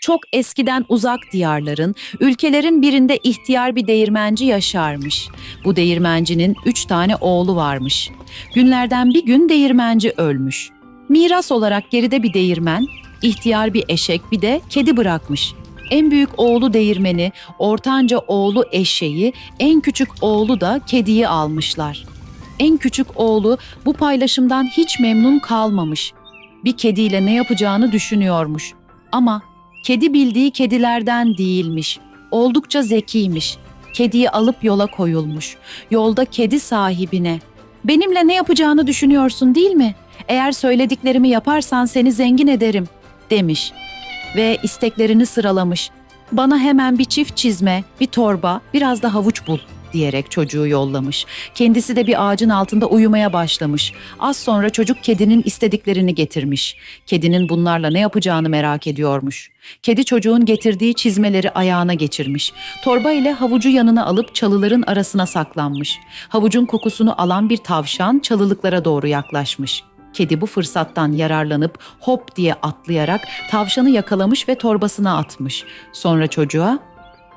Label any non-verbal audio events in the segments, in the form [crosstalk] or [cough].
Çok eskiden uzak diyarların, ülkelerin birinde ihtiyar bir değirmenci yaşarmış. Bu değirmencinin üç tane oğlu varmış. Günlerden bir gün değirmenci ölmüş. Miras olarak geride bir değirmen, ihtiyar bir eşek bir de kedi bırakmış. En büyük oğlu değirmeni, ortanca oğlu eşeği, en küçük oğlu da kediyi almışlar. En küçük oğlu bu paylaşımdan hiç memnun kalmamış. Bir kediyle ne yapacağını düşünüyormuş. Ama kedi bildiği kedilerden değilmiş. Oldukça zekiymiş. Kediyi alıp yola koyulmuş. Yolda kedi sahibine "Benimle ne yapacağını düşünüyorsun değil mi? Eğer söylediklerimi yaparsan seni zengin ederim." demiş ve isteklerini sıralamış. Bana hemen bir çift çizme, bir torba, biraz da havuç bul diyerek çocuğu yollamış. Kendisi de bir ağacın altında uyumaya başlamış. Az sonra çocuk kedinin istediklerini getirmiş. Kedinin bunlarla ne yapacağını merak ediyormuş. Kedi çocuğun getirdiği çizmeleri ayağına geçirmiş. Torba ile havucu yanına alıp çalıların arasına saklanmış. Havucun kokusunu alan bir tavşan çalılıklara doğru yaklaşmış. Kedi bu fırsattan yararlanıp hop diye atlayarak tavşanı yakalamış ve torbasına atmış. Sonra çocuğa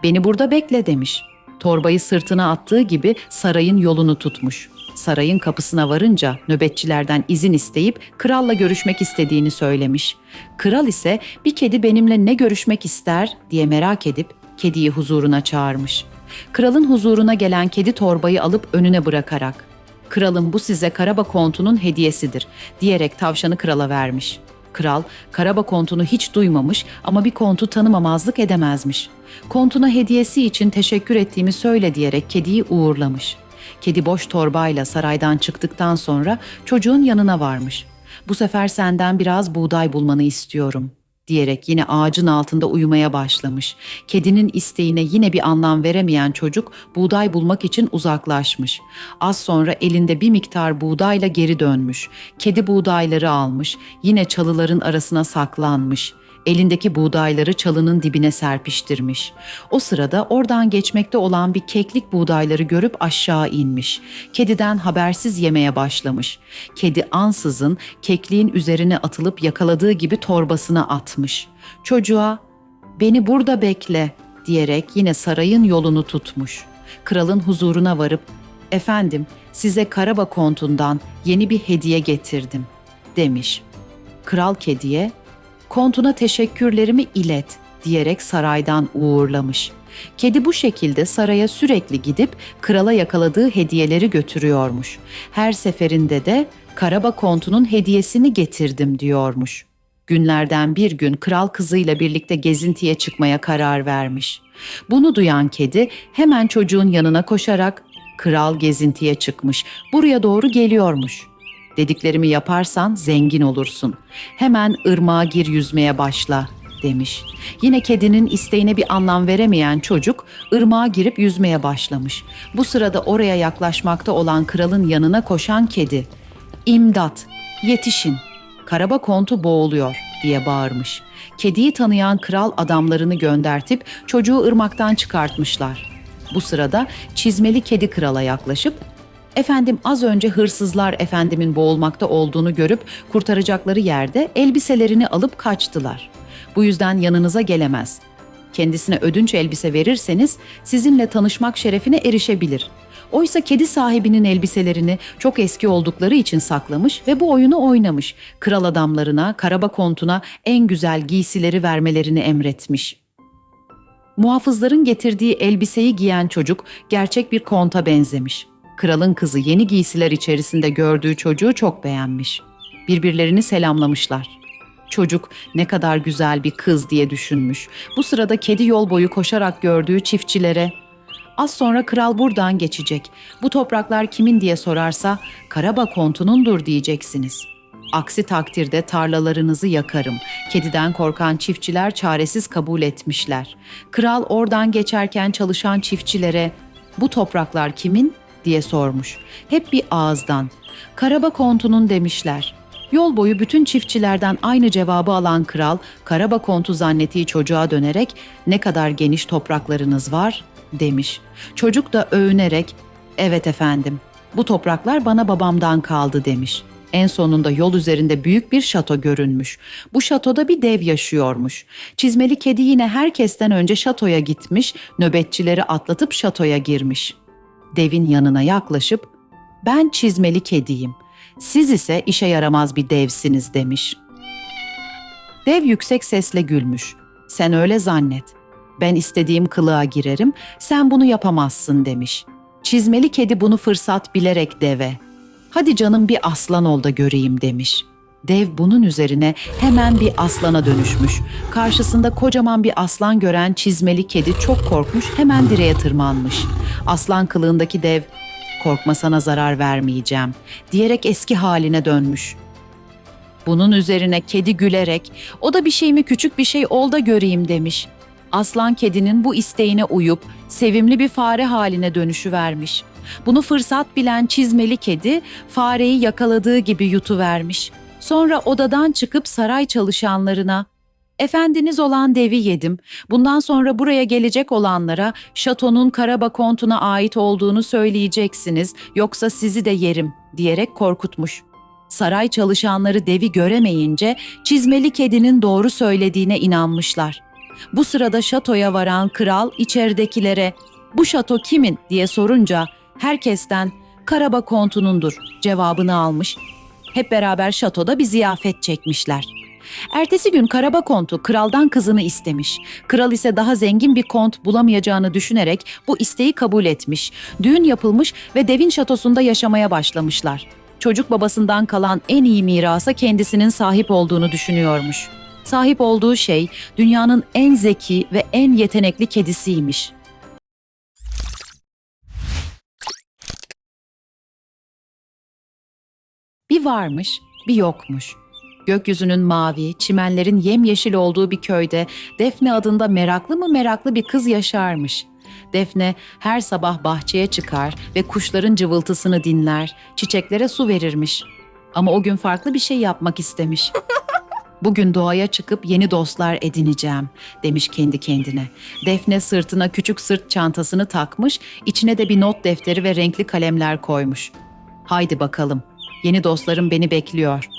"Beni burada bekle." demiş. Torbayı sırtına attığı gibi sarayın yolunu tutmuş. Sarayın kapısına varınca nöbetçilerden izin isteyip kralla görüşmek istediğini söylemiş. Kral ise bir kedi benimle ne görüşmek ister diye merak edip kediyi huzuruna çağırmış. Kralın huzuruna gelen kedi torbayı alıp önüne bırakarak kralım bu size Karaba kontunun hediyesidir diyerek tavşanı krala vermiş. Kral Karaba kontunu hiç duymamış ama bir kontu tanımamazlık edemezmiş. Kontuna hediyesi için teşekkür ettiğimi söyle diyerek kediyi uğurlamış. Kedi boş torbayla saraydan çıktıktan sonra çocuğun yanına varmış. Bu sefer senden biraz buğday bulmanı istiyorum.'' Diyerek yine ağacın altında uyumaya başlamış. Kedinin isteğine yine bir anlam veremeyen çocuk buğday bulmak için uzaklaşmış. Az sonra elinde bir miktar buğdayla geri dönmüş. Kedi buğdayları almış, yine çalıların arasına saklanmış. Elindeki buğdayları çalının dibine serpiştirmiş. O sırada oradan geçmekte olan bir keklik buğdayları görüp aşağı inmiş. Kediden habersiz yemeye başlamış. Kedi ansızın kekliğin üzerine atılıp yakaladığı gibi torbasına atmış. Çocuğa "Beni burada bekle." diyerek yine sarayın yolunu tutmuş. Kralın huzuruna varıp "Efendim, size Karaba kontundan yeni bir hediye getirdim." demiş. Kral kediye kontuna teşekkürlerimi ilet diyerek saraydan uğurlamış. Kedi bu şekilde saraya sürekli gidip krala yakaladığı hediyeleri götürüyormuş. Her seferinde de Karaba kontunun hediyesini getirdim diyormuş. Günlerden bir gün kral kızıyla birlikte gezintiye çıkmaya karar vermiş. Bunu duyan kedi hemen çocuğun yanına koşarak kral gezintiye çıkmış. Buraya doğru geliyormuş.'' Dediklerimi yaparsan zengin olursun. Hemen ırmağa gir yüzmeye başla." demiş. Yine kedinin isteğine bir anlam veremeyen çocuk ırmağa girip yüzmeye başlamış. Bu sırada oraya yaklaşmakta olan kralın yanına koşan kedi "İmdat! Yetişin! Karaba kontu boğuluyor." diye bağırmış. Kediyi tanıyan kral adamlarını göndertip çocuğu ırmaktan çıkartmışlar. Bu sırada çizmeli kedi krala yaklaşıp Efendim az önce hırsızlar efendimin boğulmakta olduğunu görüp kurtaracakları yerde elbiselerini alıp kaçtılar. Bu yüzden yanınıza gelemez. Kendisine ödünç elbise verirseniz sizinle tanışmak şerefine erişebilir. Oysa kedi sahibinin elbiselerini çok eski oldukları için saklamış ve bu oyunu oynamış. Kral adamlarına, karaba kontuna en güzel giysileri vermelerini emretmiş. Muhafızların getirdiği elbiseyi giyen çocuk gerçek bir konta benzemiş.'' Kralın kızı yeni giysiler içerisinde gördüğü çocuğu çok beğenmiş. Birbirlerini selamlamışlar. Çocuk ne kadar güzel bir kız diye düşünmüş. Bu sırada kedi yol boyu koşarak gördüğü çiftçilere Az sonra kral buradan geçecek. Bu topraklar kimin diye sorarsa Karaba kontunundur diyeceksiniz. Aksi takdirde tarlalarınızı yakarım. Kediden korkan çiftçiler çaresiz kabul etmişler. Kral oradan geçerken çalışan çiftçilere bu topraklar kimin diye sormuş. Hep bir ağızdan. Karaba kontunun demişler. Yol boyu bütün çiftçilerden aynı cevabı alan kral, Karaba kontu zannettiği çocuğa dönerek ne kadar geniş topraklarınız var demiş. Çocuk da övünerek evet efendim bu topraklar bana babamdan kaldı demiş. En sonunda yol üzerinde büyük bir şato görünmüş. Bu şatoda bir dev yaşıyormuş. Çizmeli kedi yine herkesten önce şatoya gitmiş, nöbetçileri atlatıp şatoya girmiş. Devin yanına yaklaşıp "Ben çizmeli kediyim. Siz ise işe yaramaz bir devsiniz." demiş. Dev yüksek sesle gülmüş. "Sen öyle zannet. Ben istediğim kılığa girerim, sen bunu yapamazsın." demiş. Çizmeli kedi bunu fırsat bilerek deve Hadi canım bir aslan ol da göreyim demiş. Dev bunun üzerine hemen bir aslana dönüşmüş. Karşısında kocaman bir aslan gören çizmeli kedi çok korkmuş hemen direğe tırmanmış. Aslan kılığındaki dev korkma sana zarar vermeyeceğim diyerek eski haline dönmüş. Bunun üzerine kedi gülerek o da bir şey mi küçük bir şey ol da göreyim demiş. Aslan kedinin bu isteğine uyup sevimli bir fare haline dönüşü vermiş. Bunu fırsat bilen çizmeli kedi fareyi yakaladığı gibi yutuvermiş. Sonra odadan çıkıp saray çalışanlarına Efendiniz olan devi yedim. Bundan sonra buraya gelecek olanlara şatonun Karaba kontuna ait olduğunu söyleyeceksiniz yoksa sizi de yerim diyerek korkutmuş. Saray çalışanları devi göremeyince çizmeli kedinin doğru söylediğine inanmışlar. Bu sırada şatoya varan kral içeridekilere bu şato kimin diye sorunca herkesten Karaba kontunundur cevabını almış. Hep beraber şatoda bir ziyafet çekmişler. Ertesi gün Karaba kontu kraldan kızını istemiş. Kral ise daha zengin bir kont bulamayacağını düşünerek bu isteği kabul etmiş. Düğün yapılmış ve devin şatosunda yaşamaya başlamışlar. Çocuk babasından kalan en iyi mirasa kendisinin sahip olduğunu düşünüyormuş. Sahip olduğu şey dünyanın en zeki ve en yetenekli kedisiymiş. Bir varmış, bir yokmuş. Gökyüzünün mavi, çimenlerin yemyeşil olduğu bir köyde Defne adında meraklı mı meraklı bir kız yaşarmış. Defne her sabah bahçeye çıkar ve kuşların cıvıltısını dinler, çiçeklere su verirmiş. Ama o gün farklı bir şey yapmak istemiş. [laughs] Bugün doğaya çıkıp yeni dostlar edineceğim demiş kendi kendine. Defne sırtına küçük sırt çantasını takmış, içine de bir not defteri ve renkli kalemler koymuş. Haydi bakalım, yeni dostlarım beni bekliyor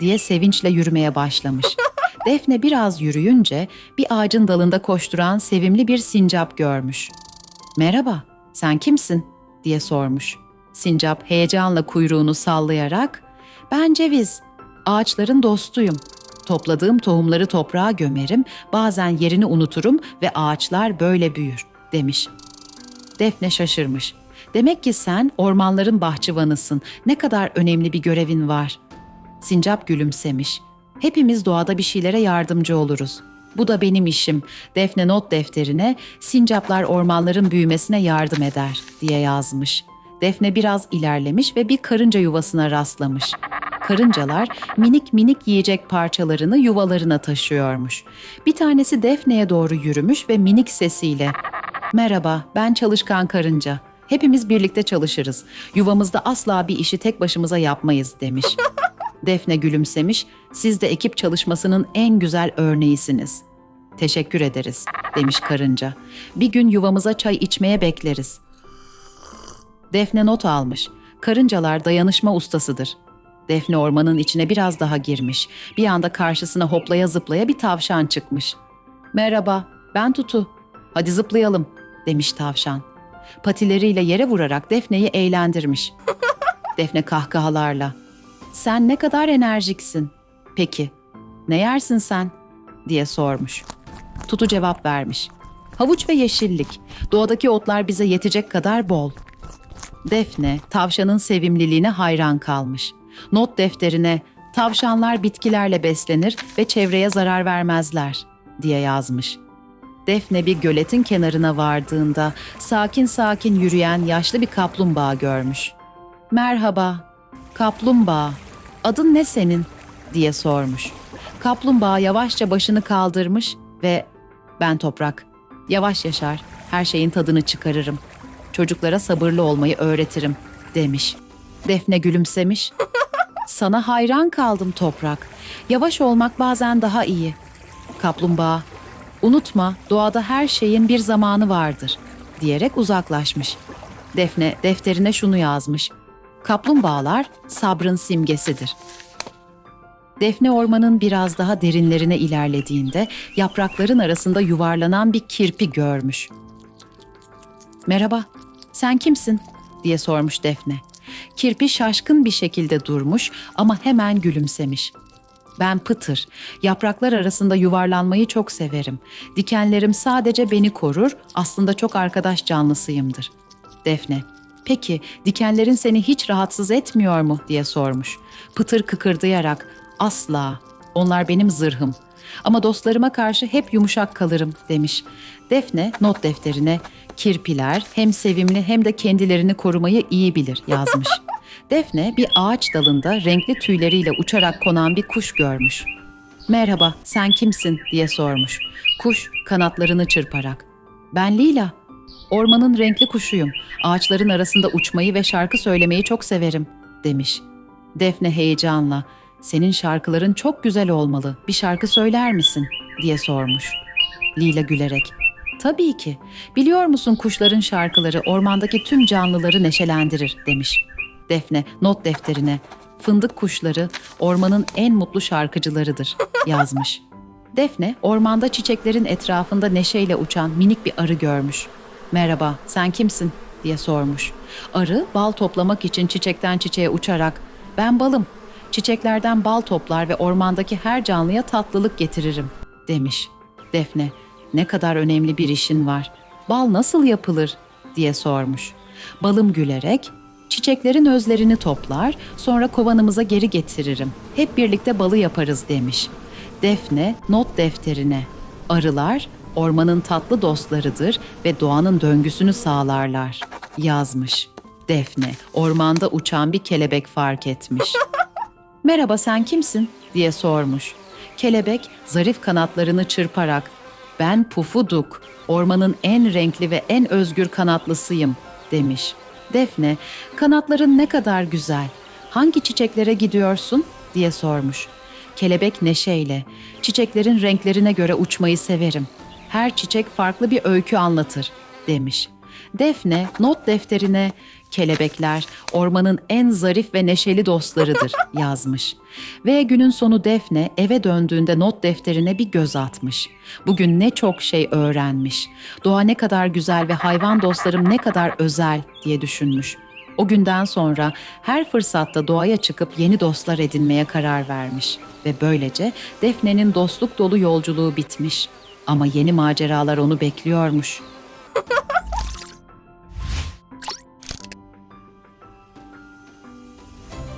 diye sevinçle yürümeye başlamış. [laughs] Defne biraz yürüyünce bir ağacın dalında koşturan sevimli bir sincap görmüş. Merhaba, sen kimsin? diye sormuş. Sincap heyecanla kuyruğunu sallayarak, ben ceviz, ağaçların dostuyum. Topladığım tohumları toprağa gömerim, bazen yerini unuturum ve ağaçlar böyle büyür, demiş. Defne şaşırmış. Demek ki sen ormanların bahçıvanısın. Ne kadar önemli bir görevin var. Sincap gülümsemiş. Hepimiz doğada bir şeylere yardımcı oluruz. Bu da benim işim. Defne not defterine sincaplar ormanların büyümesine yardım eder diye yazmış. Defne biraz ilerlemiş ve bir karınca yuvasına rastlamış. Karıncalar minik minik yiyecek parçalarını yuvalarına taşıyormuş. Bir tanesi Defne'ye doğru yürümüş ve minik sesiyle "Merhaba, ben çalışkan karınca. Hepimiz birlikte çalışırız. Yuvamızda asla bir işi tek başımıza yapmayız." demiş. [laughs] Defne gülümsemiş, siz de ekip çalışmasının en güzel örneğisiniz. Teşekkür ederiz, demiş karınca. Bir gün yuvamıza çay içmeye bekleriz. Defne not almış. Karıncalar dayanışma ustasıdır. Defne ormanın içine biraz daha girmiş. Bir anda karşısına hoplaya zıplaya bir tavşan çıkmış. Merhaba, ben Tutu. Hadi zıplayalım, demiş tavşan. Patileriyle yere vurarak Defne'yi eğlendirmiş. [laughs] Defne kahkahalarla. Sen ne kadar enerjiksin. Peki, ne yersin sen? diye sormuş. Tutu cevap vermiş. Havuç ve yeşillik. Doğadaki otlar bize yetecek kadar bol. Defne, tavşanın sevimliliğine hayran kalmış. Not defterine tavşanlar bitkilerle beslenir ve çevreye zarar vermezler diye yazmış. Defne bir göletin kenarına vardığında sakin sakin yürüyen yaşlı bir kaplumbağa görmüş. Merhaba, kaplumbağa. Adın ne senin? diye sormuş. Kaplumbağa yavaşça başını kaldırmış ve ben toprak. Yavaş yaşar, her şeyin tadını çıkarırım. Çocuklara sabırlı olmayı öğretirim demiş. Defne gülümsemiş. [laughs] Sana hayran kaldım toprak. Yavaş olmak bazen daha iyi. Kaplumbağa, unutma doğada her şeyin bir zamanı vardır diyerek uzaklaşmış. Defne defterine şunu yazmış. Kaplumbağalar sabrın simgesidir. Defne ormanın biraz daha derinlerine ilerlediğinde yaprakların arasında yuvarlanan bir kirpi görmüş. "Merhaba, sen kimsin?" diye sormuş Defne. Kirpi şaşkın bir şekilde durmuş ama hemen gülümsemiş. Ben Pıtır. Yapraklar arasında yuvarlanmayı çok severim. Dikenlerim sadece beni korur, aslında çok arkadaş canlısıyımdır. Defne, peki dikenlerin seni hiç rahatsız etmiyor mu diye sormuş. Pıtır kıkırdayarak, asla, onlar benim zırhım. Ama dostlarıma karşı hep yumuşak kalırım demiş. Defne not defterine, kirpiler hem sevimli hem de kendilerini korumayı iyi bilir yazmış. [laughs] Defne bir ağaç dalında renkli tüyleriyle uçarak konan bir kuş görmüş. Merhaba, sen kimsin diye sormuş. Kuş kanatlarını çırparak. Ben Lila. Ormanın renkli kuşuyum. Ağaçların arasında uçmayı ve şarkı söylemeyi çok severim demiş. Defne heyecanla, senin şarkıların çok güzel olmalı. Bir şarkı söyler misin diye sormuş. Lila gülerek, tabii ki. Biliyor musun kuşların şarkıları ormandaki tüm canlıları neşelendirir demiş. Defne not defterine fındık kuşları ormanın en mutlu şarkıcılarıdır yazmış. Defne ormanda çiçeklerin etrafında neşeyle uçan minik bir arı görmüş. Merhaba, sen kimsin diye sormuş. Arı bal toplamak için çiçekten çiçeğe uçarak ben balım. Çiçeklerden bal toplar ve ormandaki her canlıya tatlılık getiririm demiş. Defne, ne kadar önemli bir işin var. Bal nasıl yapılır diye sormuş. Balım gülerek Çiçeklerin özlerini toplar, sonra kovanımıza geri getiririm. Hep birlikte balı yaparız demiş. Defne not defterine. Arılar ormanın tatlı dostlarıdır ve doğanın döngüsünü sağlarlar. Yazmış. Defne ormanda uçan bir kelebek fark etmiş. [laughs] Merhaba sen kimsin diye sormuş. Kelebek zarif kanatlarını çırparak ben Pufuduk, ormanın en renkli ve en özgür kanatlısıyım demiş. Defne, kanatların ne kadar güzel. Hangi çiçeklere gidiyorsun? diye sormuş. Kelebek neşeyle, çiçeklerin renklerine göre uçmayı severim. Her çiçek farklı bir öykü anlatır, demiş. Defne not defterine kelebekler ormanın en zarif ve neşeli dostlarıdır [laughs] yazmış. Ve günün sonu Defne eve döndüğünde not defterine bir göz atmış. Bugün ne çok şey öğrenmiş. Doğa ne kadar güzel ve hayvan dostlarım ne kadar özel diye düşünmüş. O günden sonra her fırsatta doğaya çıkıp yeni dostlar edinmeye karar vermiş ve böylece Defne'nin dostluk dolu yolculuğu bitmiş. Ama yeni maceralar onu bekliyormuş. [laughs]